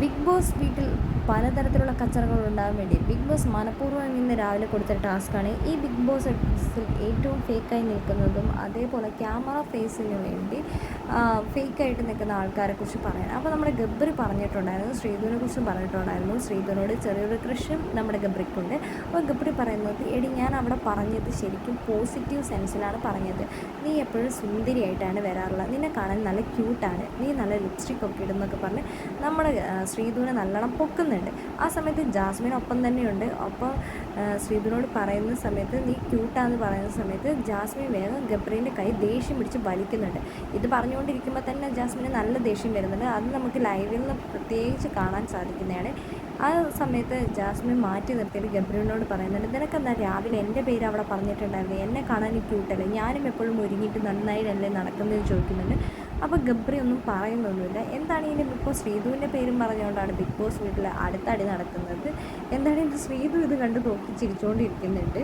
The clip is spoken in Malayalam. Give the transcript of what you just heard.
ബിഗ് ബോസ് വീട്ടിൽ പലതരത്തിലുള്ള കച്ചറകൾ ഉണ്ടാകാൻ വേണ്ടി ബിഗ് ബോസ് മനഃപൂർവം ഇന്ന് രാവിലെ കൊടുത്ത ടാസ്ക്കാണ് ഈ ബിഗ് ബോസ് ഏറ്റവും ഫേക്കായി നിൽക്കുന്നതും അതേപോലെ ക്യാമറ ഫേസിന് വേണ്ടി ഫേക്കായിട്ട് നിൽക്കുന്ന ആൾക്കാരെ കുറിച്ച് പറയാൻ. അപ്പോൾ നമ്മുടെ ഗബ്ബർ പറഞ്ഞിട്ടുണ്ടായിരുന്നു ശ്രീധുവിനെ കുറിച്ച് പറഞ്ഞിട്ടുണ്ടായിരുന്നു. ശ്രീധുവിനോട് ചെറിയൊരു കൃഷ്യം നമ്മുടെ ഗബ്രിക്കുണ്ട്. അപ്പോൾ ഗബ്രി പറയുന്നത് എടി ഞാൻ അവിടെ പറഞ്ഞത് ശരിക്കും പോസിറ്റീവ് സെൻസിലാണ് പറഞ്ഞത്. നീ എപ്പോഴും സുന്ദരിയായിട്ടാണ് വരാറുള്ളത്. നിന്നെ കാണാൻ നല്ല ക്യൂട്ടാണ്. നീ നല്ല ലിപ്സ്റ്റിക് ഒക്കെ ഇടുന്നൊക്കെ പറഞ്ഞ് നമ്മുടെ ശ്രീധുവിനെ നല്ലോണം പൊക്കുന്നുണ്ട്. ആ സമയത്ത് ജാസ്മിൻ ഒപ്പം തന്നെയുണ്ട്. അപ്പോൾ ശ്രീധുവിനോട് പറയുന്ന സമയത്ത് നീ ക്യൂട്ടാന്ന് പറയുന്ന സമയത്ത് ജാസ്മിൻ വേഗം ഗബ്രീന്റെ കൈ ദേഷ്യം പിടിച്ച് വലിക്കുന്നുണ്ട്. ഇത് പറഞ്ഞുകൊണ്ടിരിക്കുമ്പോൾ തന്നെ ജാസ്മിന് നല്ല ദേഷ്യം വരുന്നുണ്ട്. അത് നമുക്ക് ലൈവിൽ നിന്ന് പ്രത്യേകിച്ച് കാണാൻ സാധിക്കുന്നതാണ്. ആ സമയത്ത് ജാസ്മിൻ മാറ്റി നിർത്തിയിട്ട് ഗബ്രീനോട് പറയുന്നുണ്ട് നിനക്കെന്താ രാവിലെ എന്റെ പേര് അവിടെ പറഞ്ഞിട്ടുണ്ടായിരുന്നു? എന്നെ കാണാൻ ക്യൂട്ടല്ലേ ഞാനും എപ്പോഴും ഒരുങ്ങിയിട്ട് നന്നായിട്ടല്ലേ നടക്കുന്നതെന്ന് ചോദിക്കുന്നുണ്ട്. അപ്പോൾ ഗബ്രി ഒന്നും പറയുന്നൊന്നുമില്ല. എന്താണ് ഇതിന് ഇപ്പോൾ ശ്രീധുവിന്റെ പേരും പറഞ്ഞുകൊണ്ടാണ് ബിഗ് ബോസ് വീട്ടിൽ അടുത്തടി നടക്കുന്നത്? എന്താണ് ശ്രീധു ഇത് കണ്ട് നോക്കി ചിരിച്ചുകൊണ്ടിരിക്കുന്നുണ്ട്